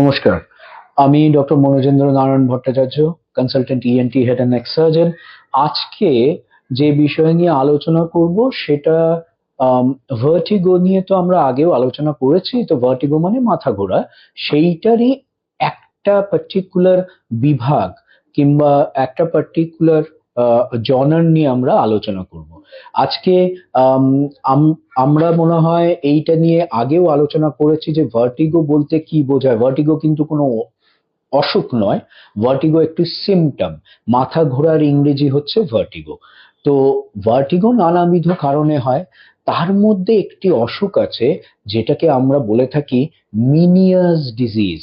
নমস্কার। আমি doctor Manojendra Narayan Bhattacharya consultant ENT head and neck surgeon আজকে যে বিষয় নিয়ে আলোচনা করব, সেটা ভার্টিগো নিয়ে তো আমরা আগেও আলোচনা করেছি, তো ভার্টিগো মানে মাথা ঘোরা। সেইটারই একটা পার্টিকুলার বিভাগ কিংবা একটা পার্টিকুলার জনার নিয়ে আমরা আলোচনা করব। আজকে আম, আম- আমরা মনে হয় এইটা নিয়ে আগেও আলোচনা করেছি যে ভার্টিগো বলতে কি বোঝায়? ভার্টিগো কিন্তু কোনো অসুখ নয় ভার্টিগো একটি সিমটম মাথা ঘোরার ইংরেজি হচ্ছে ভার্টিগো তো ভার্টিগো নানাবিধ কারণে হয়। তার মধ্যে একটি অসুখ আছে যেটাকে আমরা বলে থাকি মিনিয়াস ডিজিজ।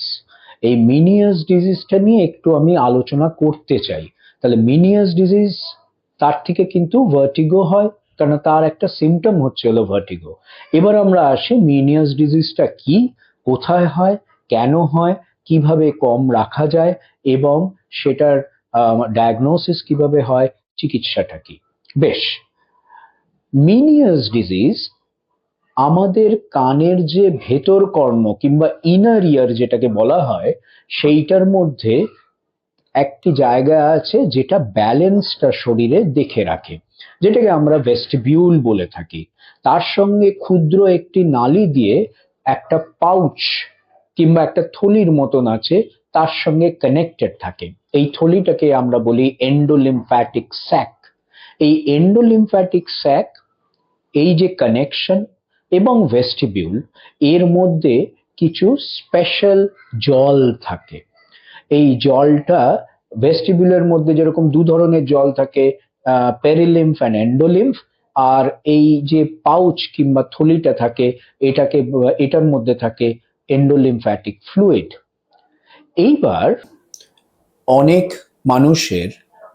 এই মিনিয়াস ডিজিজটা নিয়ে একটু আমি আলোচনা করতে চাই। তাহলে মিনিয়াস ডিজিজ তার থেকে কিন্তু ভার্টিগো হয় কারণ তার একটা সিমটম হচ্ছে হলো ভার্টিগো এবার আমরা আসি মিনিয়াস ডিজিজটা কি, কোথায় হয়, কেন হয়, কীভাবে কম রাখা যায়, এবং সেটার ডায়াগনোসিস কীভাবে হয়, চিকিৎসাটা কি। বেশ। মিনিয়াস ডিজিজ আমাদের কানের যে ভেতর কর্ণ কিংবা ইনার ইয়ার যেটাকে বলা হয়, সেইটার মধ্যে একটি জায়গা আছে যেটা ব্যালেন্সটা শরীরে দেখে রাখে, যেটাকে আমরা ভেস্টিবিউল বলে থাকি। তার সঙ্গে ক্ষুদ্র একটি নালি দিয়ে একটা পাউচ কিংবা একটা থলির মতন আছে, তার সঙ্গে কানেক্টেড থাকে। এই থলিটাকে আমরা বলি এন্ডোলিম্ফ্যাটিক স্যাক এই এন্ডোলিম্ফ্যাটিক স্যাক এই যে কানেকশন এবং ভেস্টিবিউল এর মধ্যে কিছু স্পেশাল জল থাকে। এই জলটা ভেস্টিবিউলের মধ্যে যেরকম দু ধরনের জল থাকে পেরিলিম্ফ অ্যান্ড এন্ডোলিম্ফ আর এই যে পাউচ কিংবা থলিটা থাকে, এটাকে, এটার মধ্যে থাকে এন্ডোলিম্ফ্যাটিক ফ্লুইড এইবার অনেক মানুষের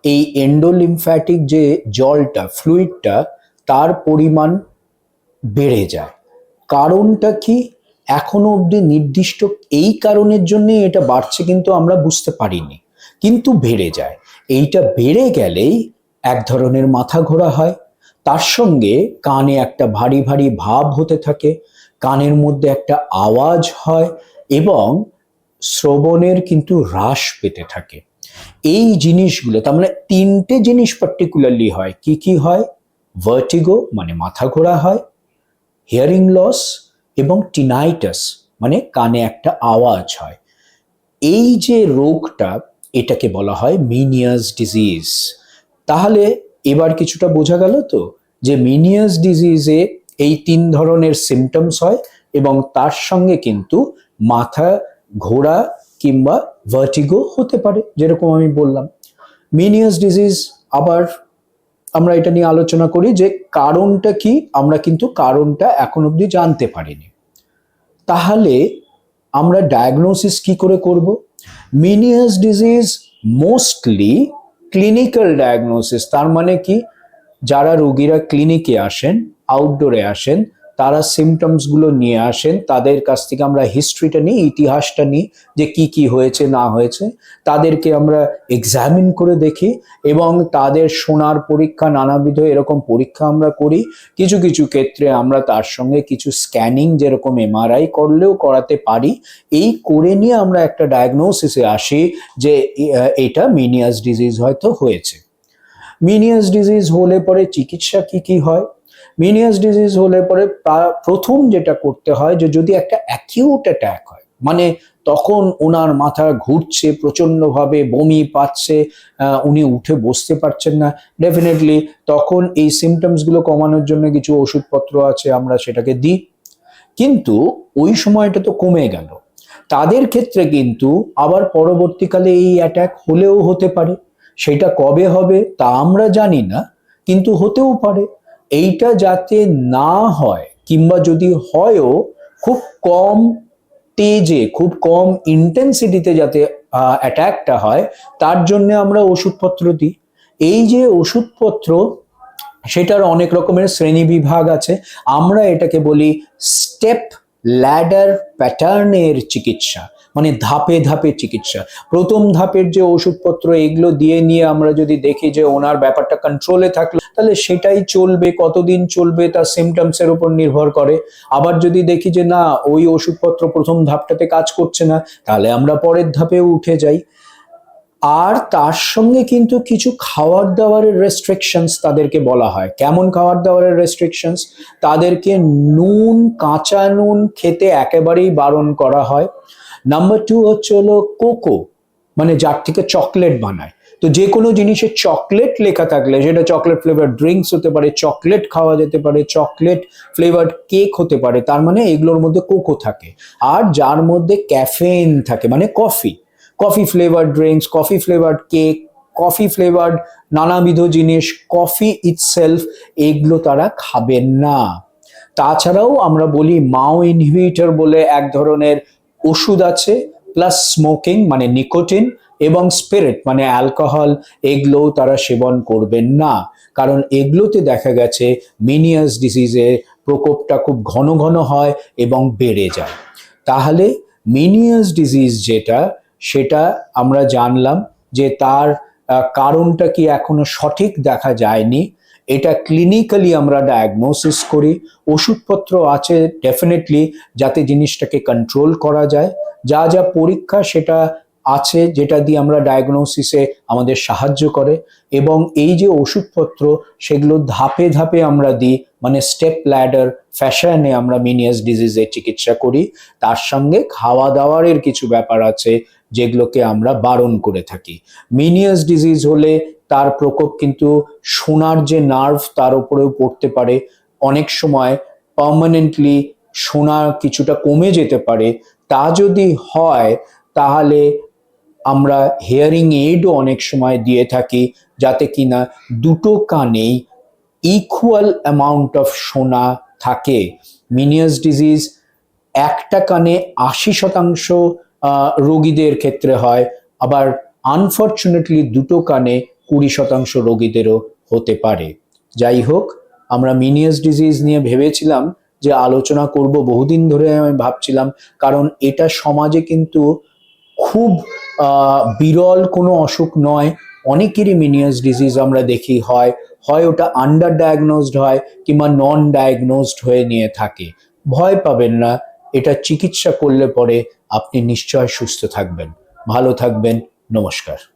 এই এন্ডোলিম্ফ্যাটিক যে জলটা ফ্লুইডটা তার পরিমাণ বেড়ে যায়। কারণটা কি? এখনও অবধি নির্দিষ্ট এই কারণের জন্য এটা বাড়ছে কিন্তু আমরা বুঝতে পারিনি। কিন্তু বেড়ে যায়। এইটা বেড়ে গেলেই এক ধরনের মাথা ঘোরা হয়। তার সঙ্গে কানে একটা ভারী ভারী ভাব হতে থাকে, কানের মধ্যে একটা আওয়াজ হয় এবং শ্রবণের কিন্তু হ্রাস পেতে থাকে। এই জিনিসগুলো, তার মানে তিনটে জিনিস পার্টিকুলারলি হয়। কি কি হয়? ভার্টিগো মানে মাথা ঘোরা হয়। হিয়ারিং লস এবং টিনাইটাস মানে কানে একটা আওয়াজ হয়। এই যে রোগটা, এটাকে বলা হয় মিনিয়াস ডিজিজ তাহলে এবার কিছুটা বোঝা গেল তো যে মিনিয়াস ডিজিজে এই তিন ধরনের সিমটমস হয় এবং তার সঙ্গে কিন্তু মাথা ঘোরা কিংবা ভার্টিগো হতে পারে, যেরকম আমি বললাম। মিনিয়াস ডিজিজ আবার আমরা এটা নিয়ে আলোচনা করি যে কারণটা কি, আমরা কিন্তু কারণটা এখন অবধি জানতে পারিনি। তাহলে আমরা ডায়াগনোসিস কি করে করব? Meniere's disease mostly clinical diagnosis তার মানে কি, যারা রোগীরা ক্লিনিকে আসেন আউটডোরে আসেন তারা সিমটমসগুলো নিয়ে আসেন, তাদের কাছ থেকে আমরা হিস্ট্রিটা নিই, ইতিহাসটা নিই, যে কি কি হয়েছে, না হয়েছে। তাদেরকে আমরা এক্সামিন করে দেখি এবং তাদের শোনার পরীক্ষা, নানাবিধ এরকম পরীক্ষা আমরা করি। কিছু কিছু ক্ষেত্রে আমরা তার সঙ্গে কিছু স্ক্যানিং যেরকম এমআরআই করলেও করাতে পারি। এই করে নিয়ে আমরা একটা ডায়াগনোসিসে আসি যে এটা মিনিয়াস ডিজিজ হয়তো হয়েছে। মিনিয়াস ডিজিজ হলে পরে চিকিৎসা কি কি হয়? মিনিয়াস ডিজিজ হলে পরে প্রা- প্রথম যেটা করতে হয় যে যদি একটা অ্যাকিউট অ্যাটাক হয় মানে তখন ওনার মাথা ঘুরছে, প্রচন্ডভাবে বমি পাচ্ছে উনি উঠে বসতে পারছেন না। ডেফিনেটলি তখন এই সিমটমসগুলো কমানোর জন্য কিছু ওষুধপত্র আছে, আমরা সেটাকে দিই। কিন্তু ওই সময়টা তো কমে গেল। তাদের ক্ষেত্রে কিন্তু আবার পরবর্তীকালে এই অ্যাটাক হলেও হতে পারে। সেটা কবে হবে তা আমরা জানি না, কিন্তু হতেও পারে। এইটা যাতে না হয়, কিংবা যদি হয়ও, খুব কম তেজে, খুব কম ইন্টেন্সিটিতে যাতে অ্যাটাকটা হয়, তার জন্য আমরা ওষুধপত্র দিই। এই যে ওষুধপত্র, সেটার অনেক রকমের শ্রেণি বিভাগ আছে। আমরা এটাকে বলি স্টেপ ল্যাডার প্যাটার্নের চিকিৎসা মানে ধাপে ধাপে চিকিৎসা। প্রথম ধাপের যে ওষুধপত্র এগুলো দিয়ে নিয়ে আমরা যদি দেখি যে ওনার ব্যাপারটা কন্ট্রোলে থাকল, তাহলে সেটাই চলবে, কতদিন চলবে, তার সিমটমসের উপর নির্ভর করে। আবার যদি দেখি যে না, ওই ওষুধপত্র প্রথম ধাপটাতে কাজ করছে না, তাহলে আমরা পরের ধাপে উঠে যাই। আর তার সঙ্গে কিন্তু কিছু খাবার দাবারের রেস্ট্রিকশনস তাদেরকে বলা হয়। কেমন খাবার দাবারের রেস্ট্রিকশনস তাদেরকে নুন, কাঁচা নুন খেতে একেবারেই বারণ করা হয়। নাম্বার টু হচ্ছে হলো কোকো মানে যার থেকে চকলেট বানায়। তো যে কোনো জিনিসে চকলেট লেখা থাকলে, সেটা চকলেট ফ্লেভার ড্রিঙ্কস হতে পারে চকলেট খাওয়া যেতে পারে চকলেট ফ্লেভার কেক হতে পারে, তার মানে এগুলোর মধ্যে কোকো থাকে। আর যার মধ্যে ক্যাফেইন থাকে মানে coffee coffee flavour drinks coffee flavoured cake coffee flavoured নানাবিধ জিনিস কফি ইটসেলফ এগুলো তারা খাবেন না। তাছাড়াও আমরা বলি মাও ইনহিবিটর বলে এক ধরনের ওষুধ আছে প্লাস স্মোকিং মানে নিকোটিন এবং স্পিরিট মানে অ্যালকোহল এগুলোও তারা সেবন করবেন না। কারণ এগুলোতে দেখা গেছে মিনিয়াস ডিজিজের প্রকোপটা খুব ঘন ঘন হয় এবং বেড়ে যায়। তাহলে মিনিয়াস ডিজিজ যেটা সেটা আমরা জানলাম যে তার কারণটা কি এখনও সঠিক দেখা যায়নি। এটা ক্লিনিক্যালি আমরা ডায়াগনোসিস করি। ওষুধপত্র আছে ডেফিনেটলি যাতে জিনিসটাকে কন্ট্রোল করা যায়। যা যা পরীক্ষা সেটা আছে যেটা দিয়ে আমরা ডায়াগনোসিসে আমাদের সাহায্য করে। এবং এই যে ওষুধপত্র সেগুলো ধাপে ধাপে আমরা দিই মানে স্টেপ ল্যাডার ফ্যাশনে আমরা মিনিয়াস ডিজিজের চিকিৎসা করি। তার সঙ্গে খাওয়া দাওয়ারের কিছু ব্যাপার আছে যেগুলোকে আমরা বারণ করে থাকি। মিনিয়াস ডিজিজ হলে তার প্রকোপ কিন্তু সোনার যে নার্ভ তার উপরেও পড়তে পারে। অনেক সময় পার্মানেন্টলি সোনা কিছুটা কমে যেতে পারে। তা যদি হয়, তাহলে আমরা হেয়ারিং এইডও অনেক সময় দিয়ে থাকি, যাতে কিনা দুটো কানেই ইকুয়াল অ্যামাউন্ট অফ সোনা থাকে। মিনিয়াস ডিজিজ একটা কানে আশি শতাংশ রোগীদের ক্ষেত্রে হয়। আবার আনফর্চুনেটলি দুটো কানে কুড়ি শতাংশ রোগীদেরও হতে পারে। যাই হোক, আমরা মিনিয়াস ডিজিজ নিয়ে ভেবেছিলাম যে আলোচনা করব, বহুদিন ধরে আমি ভাবছিলাম, কারণ এটা সমাজে কিন্তু খুব বিরল কোনো অসুখ নয়। অনেকেরই মিনিয়াস ডিজিজ আমরা দেখি হয় হয় ওটা আন্ডার ডায়াগনোসড হয় কিংবা নন ডায়াগনোসড হয়ে নিয়ে থাকে। ভয় পাবেন না, এটা চিকিৎসা করলে পরে আপনি নিশ্চয় সুস্থ থাকবেন। ভালো থাকবেন। নমস্কার।